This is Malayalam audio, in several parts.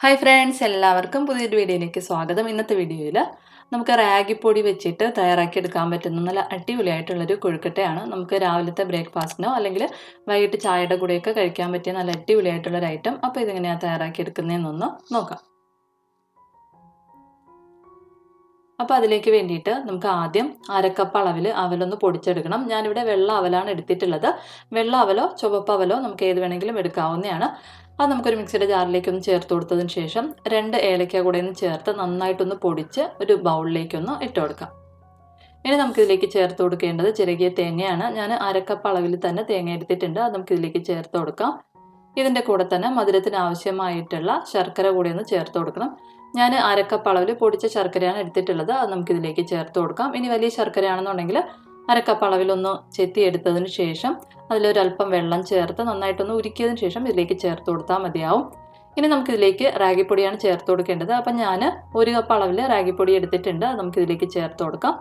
ഹായ് ഫ്രണ്ട്സ് എല്ലാവർക്കും പുതിയൊരു വീഡിയോയിലേക്ക് സ്വാഗതം. ഇന്നത്തെ വീഡിയോയിൽ നമുക്ക് റാഗിപ്പൊടി വെച്ചിട്ട് തയ്യാറാക്കി എടുക്കാൻ പറ്റുന്ന നല്ല അടിപൊളിയായിട്ടുള്ളൊരു കൊഴുക്കട്ടയാണ്. നമുക്ക് രാവിലത്തെ ബ്രേക്ക്ഫാസ്റ്റിനോ അല്ലെങ്കിൽ വൈകിട്ട് ചായയുടെ കൂടെയൊക്കെ കഴിക്കാൻ പറ്റിയ നല്ല അടിപൊളിയായിട്ടുള്ളൊരു ഐറ്റം അപ്പോൾ ഇതെങ്ങനെയാണ് തയ്യാറാക്കി എടുക്കുന്നതെന്നൊന്ന് നോക്കാം. അപ്പോൾ അതിലേക്ക് വേണ്ടിയിട്ട് നമുക്ക് ആദ്യം അരക്കപ്പ് അളവിൽ അവലൊന്ന് പൊടിച്ചെടുക്കണം. ഞാനിവിടെ വെള്ള അവലാണ് എടുത്തിട്ടുള്ളത്. വെള്ള അവലോ ചുവപ്പ് അവലോ നമുക്ക് ഏത് വേണമെങ്കിലും എടുക്കാവുന്നതാണ്. അത് നമുക്കൊരു മിക്സിയുടെ ജാറിലേക്കൊന്ന് ചേർത്ത് കൊടുത്തതിന് ശേഷം രണ്ട് ഏലക്ക കൂടെ ഒന്ന് ചേർത്ത് നന്നായിട്ടൊന്ന് പൊടിച്ച് ഒരു ബൗളിലേക്കൊന്ന് ഇട്ട് കൊടുക്കാം. ഇനി നമുക്കിതിലേക്ക് ചേർത്ത് കൊടുക്കേണ്ടത് ചിരകിയ തേങ്ങയാണ്. ഞാൻ അരക്കപ്പ് അളവിൽ തന്നെ തേങ്ങ എടുത്തിട്ടുണ്ട് അത് നമുക്കിതിലേക്ക് ചേർത്ത് കൊടുക്കാം. ഇതിന്റെ കൂടെ തന്നെ മധുരത്തിന് ആവശ്യമായിട്ടുള്ള ശർക്കര കൂടെ ഒന്ന് ചേർത്ത് കൊടുക്കണം. ഞാൻ അരക്കപ്പ് അളവിൽ പൊടിച്ച ശർക്കരയാണ് എടുത്തിട്ടുള്ളത്. അത് നമുക്കിതിലേക്ക് ചേർത്ത് കൊടുക്കാം. ഇനി വലിയ ശർക്കരയാണെന്നുണ്ടെങ്കിൽ അരക്കപ്പ് അളവിലൊന്ന് ചെത്തിയെടുത്തതിന് ശേഷം അതിലൊരല്പം വെള്ളം ചേർത്ത് നന്നായിട്ടൊന്ന് ഉരുക്കിയതിന് ശേഷം ഇതിലേക്ക് ചേർത്ത് കൊടുത്താൽ മതിയാവും. ഇനി നമുക്കിതിലേക്ക് റാഗിപ്പൊടിയാണ് ചേർത്ത് കൊടുക്കേണ്ടത്. അപ്പം ഞാൻ ഒരു കപ്പ് അളവിൽ റാഗിപ്പൊടി എടുത്തിട്ടുണ്ട്. അത് നമുക്കിതിലേക്ക് ചേർത്ത് കൊടുക്കാം.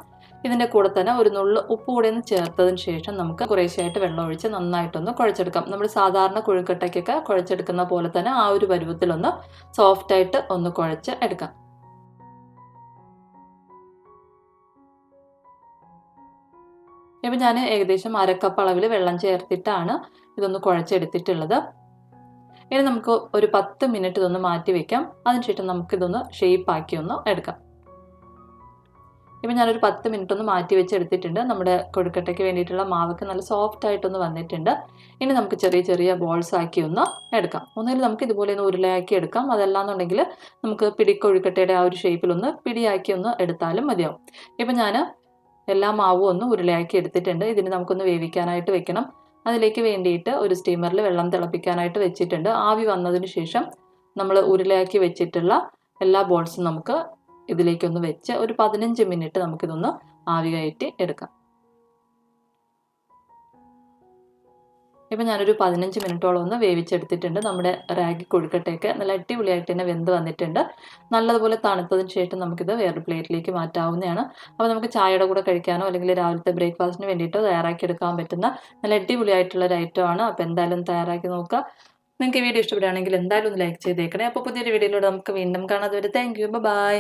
ഇതിന്റെ കൂടെ തന്നെ ഒരു നുള്ളു ഉപ്പ് കൂടെ ഒന്ന് ചേർത്തതിന് ശേഷം നമുക്ക് കുറേശ്ശായിട്ട് വെള്ളം ഒഴിച്ച് നന്നായിട്ടൊന്ന് കുഴച്ചെടുക്കാം. നമ്മൾ സാധാരണ കുഴുക്കട്ടയ്ക്കൊക്കെ കുഴച്ചെടുക്കുന്ന പോലെ തന്നെ ആ ഒരു പരുവത്തിലൊന്ന് സോഫ്റ്റായിട്ട് ഒന്ന് കുഴച്ച് എടുക്കാം. ഇപ്പം ഞാൻ ഏകദേശം അരക്കപ്പ് അളവിൽ വെള്ളം ചേർത്തിട്ടാണ് ഇതൊന്ന് കുഴച്ചെടുത്തിട്ടുള്ളത്. ഇനി നമുക്ക് ഒരു പത്ത് മിനിറ്റ് ഇതൊന്ന് മാറ്റി വെക്കാം. അതിനുശേഷം നമുക്കിതൊന്ന് ഷേപ്പാക്കി ഒന്ന് എടുക്കാം. ഇപ്പം ഞാനൊരു പത്ത് മിനിറ്റ് ഒന്ന് മാറ്റി വെച്ച് എടുത്തിട്ടുണ്ട് നമ്മുടെ കൊഴുക്കട്ടയ്ക്ക് വേണ്ടിയിട്ടുള്ള മാവൊക്കെ നല്ല സോഫ്റ്റ് ആയിട്ടൊന്ന് വന്നിട്ടുണ്ട്. ഇനി നമുക്ക് ചെറിയ ചെറിയ ബോൾസ് ആക്കി ഒന്ന് എടുക്കാം. ഒന്നുകിൽ നമുക്ക് ഇതുപോലെ ഒന്ന് ഉരുളയാക്കി എടുക്കാം. അതല്ലാന്നുണ്ടെങ്കിൽ നമുക്ക് പിടിക്കൊഴുക്കട്ടയുടെ ആ ഒരു ഷേപ്പിലൊന്ന് പിടിയാക്കി ഒന്ന് എടുത്താലും മതിയാവും. ഇപ്പം ഞാൻ എല്ലാ മാവും ഒന്ന് ഉരുളയാക്കി എടുത്തിട്ടുണ്ട്. ഇതിന് നമുക്കൊന്ന് വേവിക്കാനായിട്ട് വെക്കണം. അതിലേക്ക് വേണ്ടിയിട്ട് ഒരു സ്റ്റീമറിൽ വെള്ളം തിളപ്പിക്കാനായിട്ട് വെച്ചിട്ടുണ്ട്. ആവി വന്നതിന് ശേഷം നമ്മൾ ഉരുളയാക്കി വെച്ചിട്ടുള്ള എല്ലാ ബോൾസും നമുക്ക് ഇതിലേക്കൊന്ന് വെച്ച് ഒരു പതിനഞ്ച് മിനിറ്റ് നമുക്കിതൊന്ന് ആവി കയറ്റി എടുക്കാം. ഇപ്പം ഞാനൊരു പതിനഞ്ച് മിനിറ്റോളം ഒന്ന് വേവിച്ചെടുത്തിട്ടുണ്ട്. നമ്മുടെ റാഗി കൊഴുക്കട്ടയൊക്കെ നല്ല അടിപൊളിയായിട്ട് തന്നെ വെന്ത് വന്നിട്ടുണ്ട്. നല്ലതുപോലെ തണുത്തതിന് ശേഷം നമുക്കിത് വേറൊരു പ്ലേറ്റിലേക്ക് മാറ്റാവുന്നതാണ്. അപ്പോൾ നമുക്ക് ചായയുടെ കൂടെ കഴിക്കാനോ അല്ലെങ്കിൽ രാവിലത്തെ ബ്രേക്ക്ഫാസ്റ്റിന് വേണ്ടിയിട്ടോ തയ്യാറാക്കി എടുക്കാൻ പറ്റുന്ന നല്ല അടിപൊളിയായിട്ടുള്ള ഒരു ഐറ്റം ആണ്. അപ്പോൾ എന്തായാലും തയ്യാറാക്കി നോക്കുക. നിങ്ങൾക്ക് ഈ വീഡിയോ ഇഷ്ടപ്പെടുകയാണെങ്കിൽ എന്തായാലും ഒന്ന് ലൈക്ക് ചെയ്തേക്കണേ. അപ്പോൾ പുതിയൊരു വീഡിയോയിലൂടെ നമുക്ക് വീണ്ടും കാണാതെ വരും താങ്ക് യു ബൈ